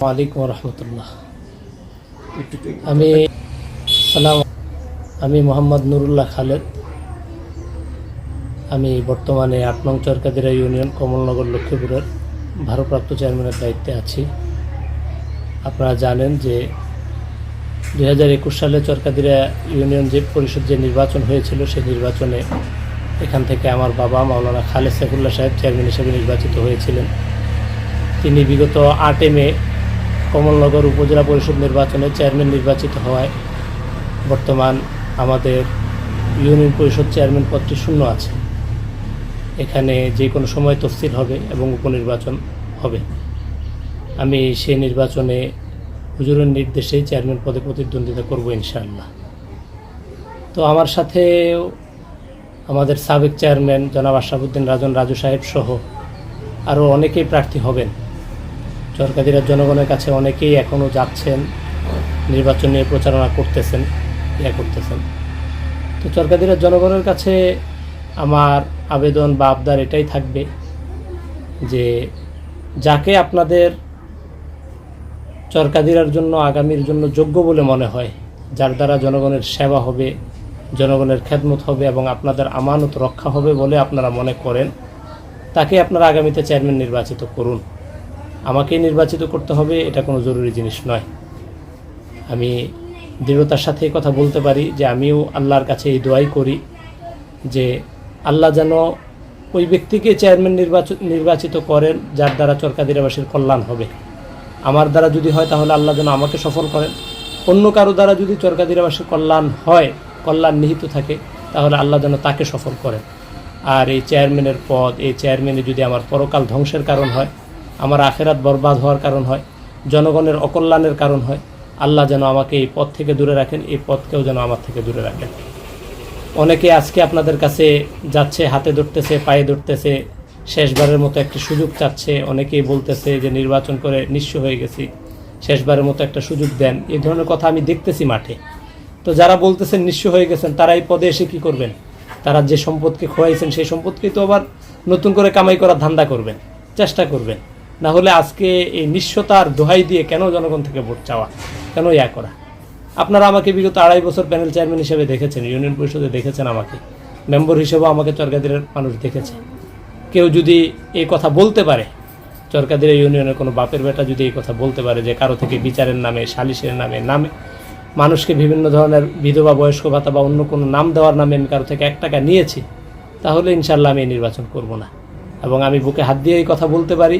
ওয়ালাইকুম রহমতুল্লাহ। আমি সালাম আমি মোহাম্মদ নুরুল্লাহ খালেদ। আমি বর্তমানে আট নং চরকাদিরা ইউনিয়ন কমলনগর লক্ষ্মীপুরের ভারপ্রাপ্ত চেয়ারম্যানের দায়িত্বে আছি। আপনারা জানেন যে দুই হাজার একুশ সালে চরকাদিরা ইউনিয়ন যে পরিষদ যে নির্বাচন হয়েছিল সেই নির্বাচনে এখান থেকে আমার বাবা মাওলানা খালেদ সাইফুল্লাহ সাহেব চেয়ারম্যান হিসেবে নির্বাচিত হয়েছিলেন। তিনি বিগত আটে মে কমলনগর উপজেলা পরিষদ নির্বাচনে চেয়ারম্যান নির্বাচিত হওয়ায় বর্তমান আমাদের ইউনিয়ন পরিষদ চেয়ারম্যান পদটি শূন্য আছে। এখানে যে কোনো সময় তফসিল হবে এবং উপনির্বাচন হবে। আমি সেই নির্বাচনে হুজুরের নির্দেশেই চেয়ারম্যান পদে প্রতিদ্বন্দ্বিতা করব ইনশাআল্লাহ। তো আমার সাথে আমাদের সাবেক চেয়ারম্যান জনাব আশরাফুদ্দিন রাজন রাজু সাহেব সহ আরও অনেকেই প্রার্থী হবেন। চরকাদিরা জনগণের কাছে অনেকেই এখনও যাচ্ছেন, নির্বাচন নিয়ে প্রচারণা করতেছেন, ইয়া করতেছেন। তো চরকাদিরা জনগণের কাছে আমার আবেদন বা আবদার এটাই থাকবে যে যাকে আপনাদের চরকাদিরার জন্য, আগামীর জন্য যোগ্য বলে মনে হয়, যার দ্বারা জনগণের সেবা হবে, জনগণের খেদমত হবে এবং আপনাদের আমানত রক্ষা হবে বলে আপনারা মনে করেন, তাকে আপনারা আগামীতে চেয়ারম্যান নির্বাচিত করুন। আমাকেই নির্বাচিত করতে হবে, এটা কোনো জরুরি জিনিস নয়। আমি দৃঢ়তার সাথে কথা বলতে পারি যে আমিও আল্লাহর কাছে এই দোয়াই করি যে আল্লাহ যেন ওই ব্যক্তিকে চেয়ারম্যান নির্বাচন নির্বাচিত করেন যার দ্বারা চরকাদিরাবাসীর কল্যাণ হবে। আমার দ্বারা যদি হয় তাহলে আল্লাহ যেন আমাকে সফল করেন। অন্য কারও দ্বারা যদি চরকাদিরাবাসীর কল্যাণ হয়, কল্যাণ নিহিত থাকে, তাহলে আল্লাহ যেন তাকে সফল করেন। আর এই চেয়ারম্যানের পদ, এই চেয়ারম্যানে যদি আমার পরকাল ধ্বংসের কারণ হয় আমার আখেরাত বরবাদ হওয়ার কারণ হয়, জনগণের অকল্যাণের কারণ হয়। আল্লাহ যেন আমাকে এই পথ থেকে দূরে রাখেন, এই পথকেও যেন আমার থেকে দূরে রাখেন। অনেকে আজকে আপনাদের কাছে যাচ্ছে, হাতে ধরতেছে, পায়ে ধরতেছে, শেষবারের মতো একটি সুযোগ চাচ্ছে। অনেকেই বলতেছে যে, নির্বাচন করে নিঃস্ব হয়ে গেছি, শেষবারের মতো একটা সুযোগ দেন। এই ধরনের কথা আমি দেখতেছি মাঠে। তো যারা বলতেছেন নিঃস্ব হয়ে গেছেন, তারা এই পদে এসে কি করবেন? তারা যে সম্পদকে খোয়াইছেন, সেই সম্পদকেই তো আবার নতুন করে কামাই করার ধান্দা করবেন, চেষ্টা করবেন। না হলে আজকে এই নিঃস্বতার দোহাই দিয়ে কেন জনগণ থেকে ভোট চাওয়া? কেন ইয়া করা? আপনারা আমাকে বিগত আড়াই বছর প্যানেল চেয়ারম্যান হিসেবে দেখেছেন, ইউনিয়ন পরিষদে দেখেছেন আমাকে। মেম্বার হিসেবেও আমাকে চরকাদিরের মানুষ দেখেছে। কেউ যদি এই কথা বলতে পারে, চরকাদিরা ইউনিয়নের কোনো বাপের বেটা যদি এই কথা বলতে পারে যে কারও থেকে বিচারের নামে, সালিশের নামে নামে মানুষকে বিভিন্ন ধরনের বিধবা, বয়স্ক ভাতা বা অন্য কোনো নাম দেওয়ার নামে আমি কারও থেকে এক টাকা নিয়েছি, তাহলে ইনশাল্লাহ আমি নির্বাচন করব না। এবং আমি বুকে হাত দিয়ে এই কথা বলতে পারি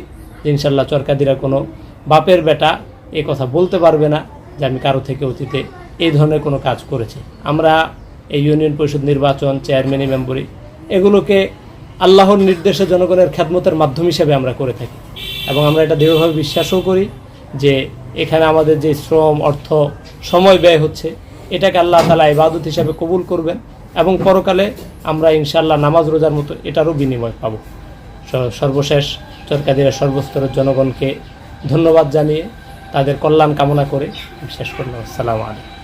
ইনশাল্লাহ চরকাদিরা কোনো বাপের বেটা এই কথা বলতে পারবে না যে আমি কারও থেকে অতীতে এই ধরনের কোনো কাজ করেছি। আমরা এই ইউনিয়ন পরিষদ নির্বাচন, চেয়ারম্যানি মেম্বরি এগুলোকে আল্লাহর নির্দেশে জনগণের খ্যাতমতের মাধ্যম হিসেবে আমরা করে থাকি। এবং আমরা এটা দৃঢ়ভাবে বিশ্বাসও করি যে এখানে আমাদের যে শ্রম, অর্থ, সময় ব্যয় হচ্ছে, এটাকে আল্লাহ তালা ইবাদত হিসাবে কবুল করবেন এবং পরকালে আমরা ইনশাল্লাহ নামাজ, রোজার মতো এটারও বিনিময় পাব। সর্বশেষ চরকাদিরা সর্বস্তরের জনগণকে ধন্যবাদ জানিয়ে তাদের কল্যাণ কামনা করে শেষ করলাম। আসসালামু আলাইকুম।